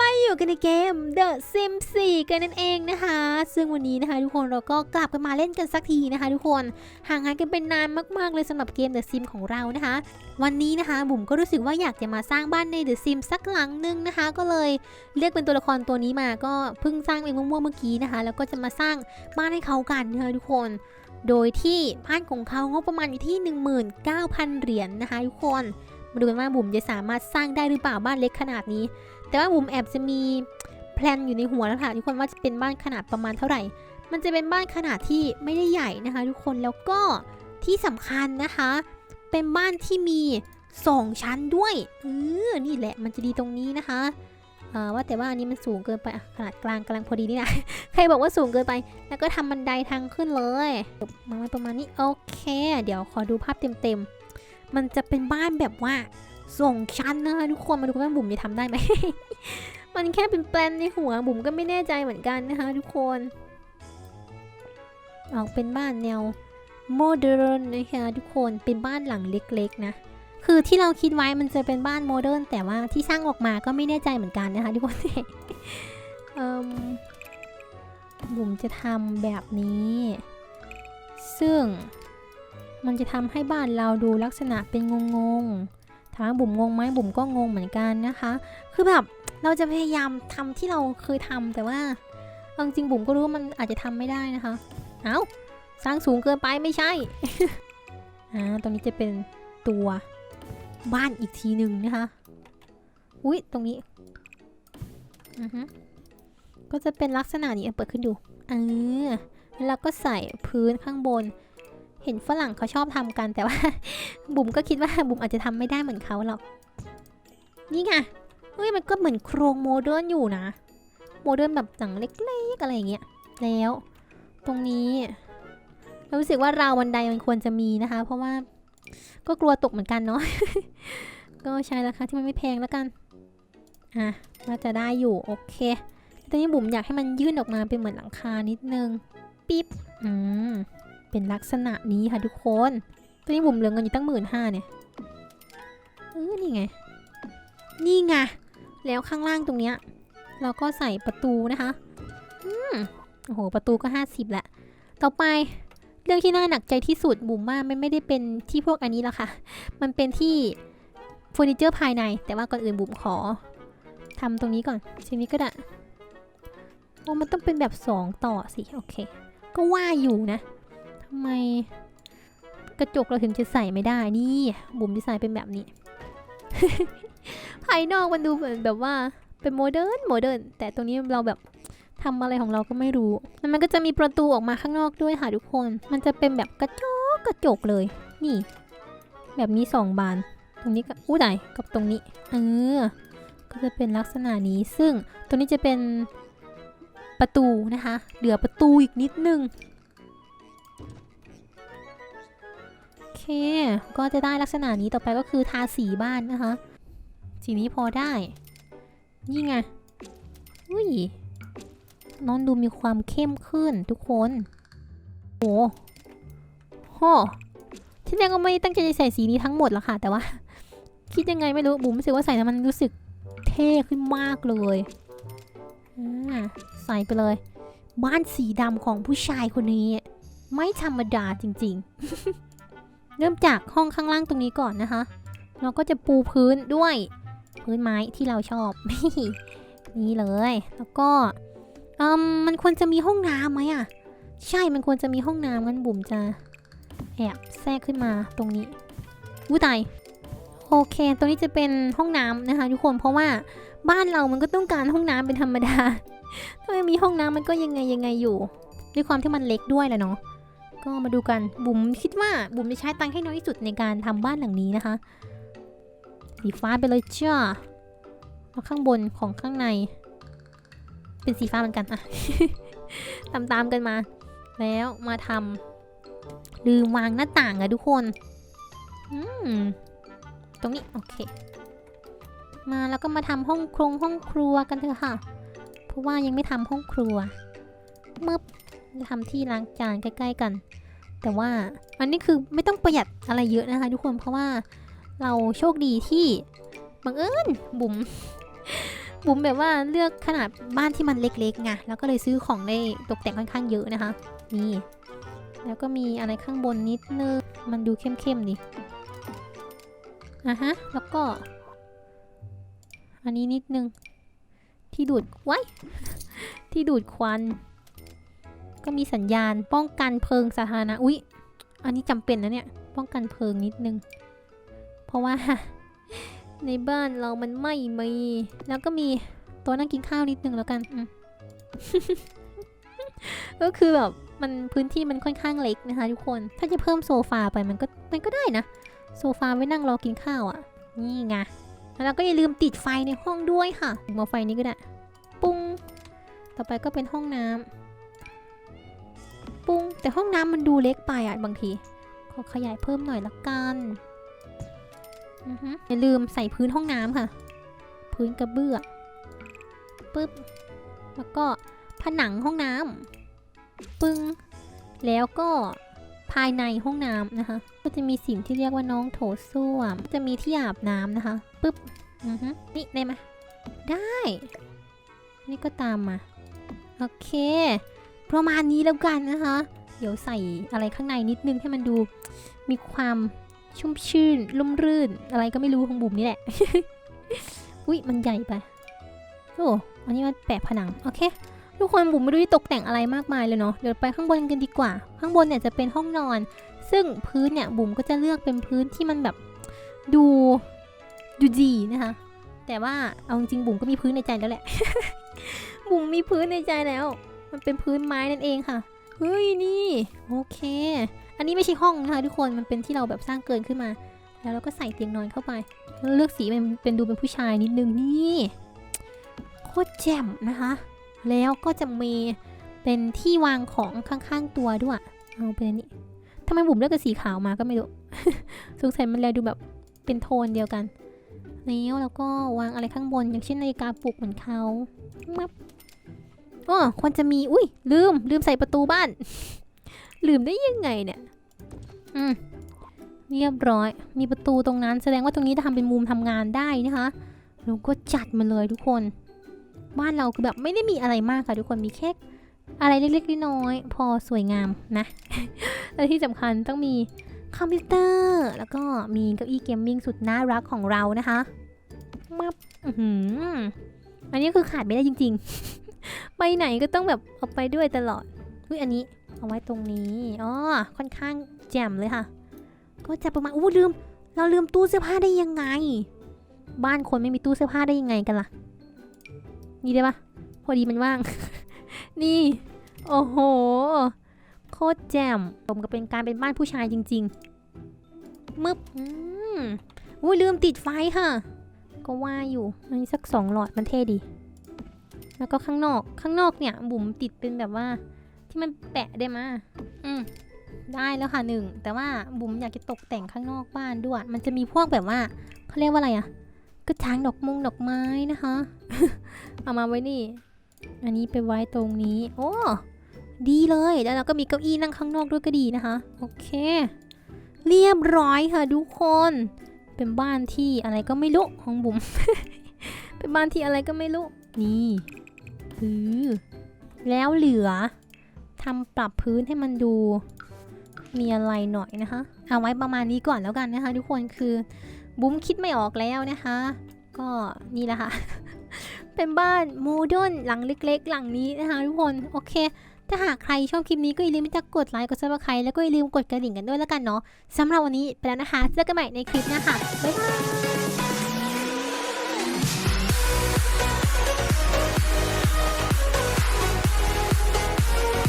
มาอยู่กันในเกม The Sims 4 กันนั่นเองนะคะ ซึ่งวันนี้นะคะ ทุกคนเราก็กลับกันมาเล่นกันสักทีนะคะ ทุกคนห่างหายกันเป็นนานมากๆเลยสำหรับเกม The Sims ของเรานะคะ วันนี้นะคะบุ๋มก็รู้สึกว่าอยากจะมาสร้างบ้านใน The Sims สักหลังนึงนะคะ ก็เลยเลือกเป็นตัวละครตัวนี้มาก็เพิ่งสร้างเองมั่วๆเมื่อกี้นะคะ แล้วก็จะมาสร้างบ้านให้เขากันนะคะทุกคน โดยที่บ้านของเขางบประมาณอยู่ที่ 19,000 เหรียญนะคะ ทุกคนมาดูกันว่าบุ๋มจะสามารถสร้างได้หรือเปล่าบ้านเล็กขนาดนี้ แต่ว่าบุ๋มแอบจะมีแพลนอยู่ในหัวแล้วค่ะทุกคนว่าจะเป็นบ้านขนาดประมาณเท่าไหร่ มันจะเป็นบ้านขนาดที่ไม่ได้ใหญ่นะคะ ทุกคนแล้วก็ที่สำคัญนะคะ เป็นบ้านที่มีสองชั้นด้วยเออนี่แหละมันจะดีตรงนี้นะคะว่าแต่ว่าอันนี้มันสูงเกินไปขนาดกลางกำลังพอดีนี่นะใครบอกว่าสูงเกินไป แล้วก็ทำบันไดทางขึ้นเลยมาประมาณนี้โอเค เดี๋ยวขอดูภาพเต็มๆมันจะเป็นบ้านแบบว่า ส่งชั้นนะคะทุกคนมาดูว่าบุ๋มจะทำได้ไหม มันแค่เป็นแปลนในหัวบุ๋มก็ไม่แน่ใจเหมือนกันนะคะ ทุกคน ออกเป็นบ้านแนวโมเดิร์นนะคะทุกคนเป็นบ้านหลังเล็กๆนะคือที่เราคิดไว้มันจะเป็นบ้านโมเดิร์นแต่ว่าที่สร้างออกมาก็ไม่แน่ใจเหมือนกันนะคะทุกคนบุ๋มจะทำแบบนี้ ซึ่งมันจะทำให้บ้านเราดูลักษณะเป็นงง ถามว่าบุ๋มงงไหมบุ๋มก็งงเหมือนกันนะคะ คือแบบเราจะพยายามทำที่เราเคยทำแต่ว่าจริงๆบุ๋มก็รู้ว่ามันอาจจะทำไม่ได้นะคะ เอาสร้างสูงเกินไปไม่ใช่ อ่า ตรงนี้จะเป็นตัวบ้านอีกทีหนึ่งนะคะ อุ๊ยตรงนี้ อือฮึก็จะเป็นลักษณะนี้เอาเปิดขึ้นดู เออแล้วเราก็ใส่พื้นข้างบน เห็นฝรั่งเขาชอบทำกันแต่ว่า บุ๋มก็คิดว่าบุ๋มอาจจะทำไม่ได้เหมือนเขาหรอก นี่ไงเฮ้ยมันก็เหมือนโครงโมเดิร์นอยู่นะ โมเดิร์นแบบหนังเล็กๆอะไรอย่างเงี้ยแล้ว ตรงนี้เรารู้สึกว่าราวบันไดมันควรจะมีนะคะ เพราะว่าก็กลัวตกเหมือนกันเนาะก็ใช้ราคาที่มันไม่แพงแล้วกันอะน่าจะได้อยู่โอเคตอนนี้บุ๋มอยากให้มันยื่นออกมาเป็นเหมือนหลังคานิดนึงปิ๊บอืม เป็นลักษณะนี้ค่ะทุกคน ตอนนี้บุ๋มเหลือเงินอยู่ตั้งหมื่นห้าเนี่ยเออนี่ไง นี่ไง แล้วข้างล่างตรงเนี้ย เราก็ใส่ประตูนะคะ อืมโอ้โห ประตูก็ห้าสิบแหละ ต่อไปเรื่องที่น่าหนักใจที่สุดบุ๋มว่ามันไม่ได้เป็นที่พวกอันนี้ละค่ะ มันเป็นที่เฟอร์นิเจอร์ภายใน แต่ว่าก่อนอื่นบุ๋มขอทำตรงนี้ก่อนชิ้นนี้ก็ได้โอ้มันต้องเป็นแบบ 2 ต่อสิ โอเค ก็ว่าอยู่นะำไม กระจกเราถึงจะใส่ไม่ได้นี่บุ๋มดีไซน์เป็นแบบนี้ ภายนอกมันดูเหมือนแบบว่าเป็นโมเดิร์นโมเดิร์นแต่ตรงนี้เราแบบทำอะไรของเราก็ไม่รู้แล้วมันก็จะมีประตูออกมาข้างนอกด้วยค่ะทุกคน มันจะเป็นแบบกระจกกระจกเลย นี่ แบบนี้สองบาน ตรงนี้กับอู้ไหนกับตรงนี้เออก็จะเป็นลักษณะนี้ซึ่งตรงนี้จะเป็นประตูนะคะ เหลือประตูอีกนิดนึง ก็จะได้ลักษณะนี้ต่อไปก็คือทาสีบ้านนะคะ สีนี้พอได้ นี่ไง อุ้ย น้องดูมีความเข้มขึ้นทุกคน โอ้โหที่แรกก็ไม่ตั้งใจจะใส่สีนี้ทั้งหมดหรอกค่ะ แต่ว่า คิดยังไงไม่รู้ บุ๋มรู้สึกว่าใส่แล้วมันรู้สึกเท่ขึ้นมากเลยใส่ไปเลย บ้านสีดำของผู้ชายคนนี้ ไม่ธรรมดาจริง ๆ เริ่มจากห้องข้างล่างตรงนี้ก่อนนะคะ เราก็จะปูพื้นด้วยพื้นไม้ที่เราชอบ นี่เลย แล้วก็อืมมันควรจะมีห้องน้ำไหมอะ ใช่มันควรจะมีห้องน้ำงั้นบุ๋มจะแอบแทรกขึ้นมาตรงนี้อู้ตายโอเค ตรงนี้จะเป็นห้องน้ำนะคะ ทุกคนเพราะว่าบ้านเรามันก็ต้องการห้องน้ำเป็นธรรมดาถ้าไม่มีห้องน้ำมันก็ยังไงยังไงอยู่ ด้วยความที่มันเล็กด้วยแหละเนาะ ก็มาดูกันบุ๋มคิดว่าบุ๋มจะใช้ตังค์ให้น้อยที่สุดในการทำบ้านหลังนี้นะคะ สีฟ้าไปเลยจ้าแล้วข้างบนของข้างใน เป็นสีฟ้าเหมือนกันอะตามตามๆกันมา แล้วมาทำลืมวางหน้าต่างอะทุกคนอืมตรงนี้โอเค มาแล้วก็มาทำห้องครงห้องครัวกันเถอะค่ะ เพราะว่ายังไม่ทำห้องครัวมึบ ทำที่ล้างจานใกล้ ๆกัน แต่ว่าอันนี้คือไม่ต้องประหยัดอะไรเยอะนะคะทุกคนเพราะว่าเราโชคดีที่บังเอิญบุ๋มบุ๋มแบบว่าเลือกขนาดบ้านที่มันเล็กๆไงแล้วก็เลยซื้อของได้ตกแต่งค่อนข้างเยอะนะคะ นี่ แล้วก็มีอะไรข้างบนนิดนึงมันดูเข้มๆดิอะฮะแล้วก็ อันนี้นิดนึง ที่ดูดไว้ ที่ดูดควัน ก็มีสัญญาณป้องกันเพลิงสาธารณะ อุ๊ย อันนี้จำเป็นนะเนี่ย ป้องกันเพลิงนิดนึง เพราะว่า ในบ้านเรามันไม่มี แล้วก็มีโต๊ะนั่งกินข้าวนิดนึงแล้วกัน ก็คือแบบมันพื้นที่มันค่อนข้างเล็กนะคะทุกคน ถ้าจะเพิ่มโซฟาไปมันก็มันก็ได้นะ โซฟาไว้นั่งรอกินข้าวอะ นี่ไง แล้วเราก็อย่าลืมติดไฟในห้องด้วยค่ะมาไฟนี้ก็ได้ ปุ้ง ต่อไปก็เป็นห้องน้ำ ปุ้งแต่ห้องน้ำมันดูเล็กไปอะบางที ขอขยายเพิ่มหน่อยละกันอือฮึอย่าลืมใส่พื้นห้องน้ำค่ะ พื้นกระเบื้องปึ๊บ แล้วก็ผนังห้องน้ำปึ้ง แล้วก็ภายในห้องน้ำนะคะ ก็จะมีสิ่งที่เรียกว่าน้องโถส้วม จะมีที่อาบน้ำนะคะปึ๊บอือฮึนี่ได้ไหมได้ นี่ก็ตามมา โอเค ประมาณนี้แล้วกันนะคะ เดี๋ยวใส่อะไรข้างในนิดนึงให้มันดูมีความชุ่มชื่นลุ่มรื่น อะไรก็ไม่รู้ของบุ๋มนี่แหละ อุ้ยมันใหญ่ไป โอ้อันนี้มันแปะผนัง โอเค ทุกคนบุ๋มไม่รู้ที่ตกแต่งอะไรมากมายเลยเนาะ เดี๋ยวไปข้างบนกันดีกว่า ข้างบนเนี่ยจะเป็นห้องนอน ซึ่งพื้นเนี่ยบุ๋มก็จะเลือกเป็นพื้นที่มันแบบดูดูดีนะคะ แต่ว่าเอาจริงบุ๋มก็มีพื้นในใจแล้วแหละ บุ๋มมีพื้นในใจแล้ว มันเป็นพื้นไม้นั่นเองค่ะ เฮ้ยนี่ โอเค อันนี้ไม่ใช่ห้องนะคะทุกคน มันเป็นที่เราแบบสร้างเกินขึ้นมา แล้วเราก็ใส่เตียงนอนเข้าไป เลือกสีเป็นเป็นดูเป็นผู้ชายนิดนึงนี่ โคตรแจ่มนะคะ แล้วก็จะมีเป็นที่วางของข้างๆตัวด้วย เอาเป็นนี้ทำไมบุ๋มเลือกกับสีขาวมาก็ไม่รู้ สงสัยมันแลดูแบบเป็นโทนเดียวกันแล้วแล้วก็วางอะไรข้างบนอย่างเช่นนาฬิกาปลุกเหมือนเขามับ อ๋อควรจะมี อุ้ยลืม ลืมใส่ประตูบ้าน ลืมได้ยังไงเนี่ย อืม เรียบร้อย มีประตูตรงนั้น แสดงว่าตรงนี้จะทำเป็นมุมทำงานได้นะคะแล้วก็จัดมาเลยทุกคน บ้านเราคือแบบไม่ได้มีอะไรมากค่ะทุกคน มีแค่อะไรเล็กๆน้อยๆพอสวยงามนะและที่สำคัญต้องมีคอมพิวเตอร์ แล้วก็มีเก้าอี้เกมมิ่งสุดน่ารักของเรานะคะมับอื้อหืออันนี้คือขาดไม่ได้จริง ๆ ไปไหนก็ต้องแบบเอาไปด้วยตลอดอุ้ยอันนี้เอาไว้ตรงนี้อ๋อค่อนข้างแจ่มเลยค่ะ ก็จะประมาณอู้ลืม เราลืมตู้เสื้อผ้าได้ยังไง บ้านคนไม่มีตู้เสื้อผ้าได้ยังไงกันล่ะ นี่ได้ปะพอดีมันว่าง นี่ โอ้โห โคตรแจ่มผมก็เป็นการเป็นบ้านผู้ชายจริง ๆมึบอืมอุ้ยลืมติดไฟค่ะ ก็ว่าอยู่อันนี้สักสองหลอดมันเท่ดี แล้วก็ข้างนอก ข้างนอกเนี่ยบุ๋มติดเป็นแบบว่า ที่มันแปะได้มาอืมได้แล้วค่ะหนึ่งแต่ว่าบุ๋มอยากจะตกแต่งข้างนอกบ้านด้วย มันจะมีพวกแบบว่าเขาเรียกว่าอะไรอะกระถางดอกมงดอกไม้นะคะ เอามาไว้นี่ อันนี้ไปไว้ตรงนี้ โอ้ดีเลย แล้วเราก็มีเก้าอี้นั่งข้างนอกด้วยก็ดีนะคะ โอเค เรียบร้อยค่ะทุกคน เป็นบ้านที่อะไรก็ไม่รู้ของบุ๋ม เป็นบ้านที่อะไรก็ไม่รู้ นี่ อือแล้วเหลือทำปรับพื้นให้มันดู มีอะไรหน่อยนะคะ เอาไว้ประมาณนี้ก่อนแล้วกันนะคะ ทุกคนคือบุ้มคิดไม่ออกแล้วนะคะ ก็นี่แหละค่ะ เป็นบ้านโมเดิร์นหลังเล็กๆ หลังนี้นะคะ ทุกคนโอเคถ้าหากใครชอบคลิปนี้ก็อย่าลืมจะกดไลค์ กดซับสไครต์แล้วก็อย่าลืมกดกระดิ่งกันด้วยแล้วกันเนาะสำหรับวันนี้ไปแล้วนะคะ เจอกันใหม่ในคลิปหน้าค่ะ บ๊ายบาย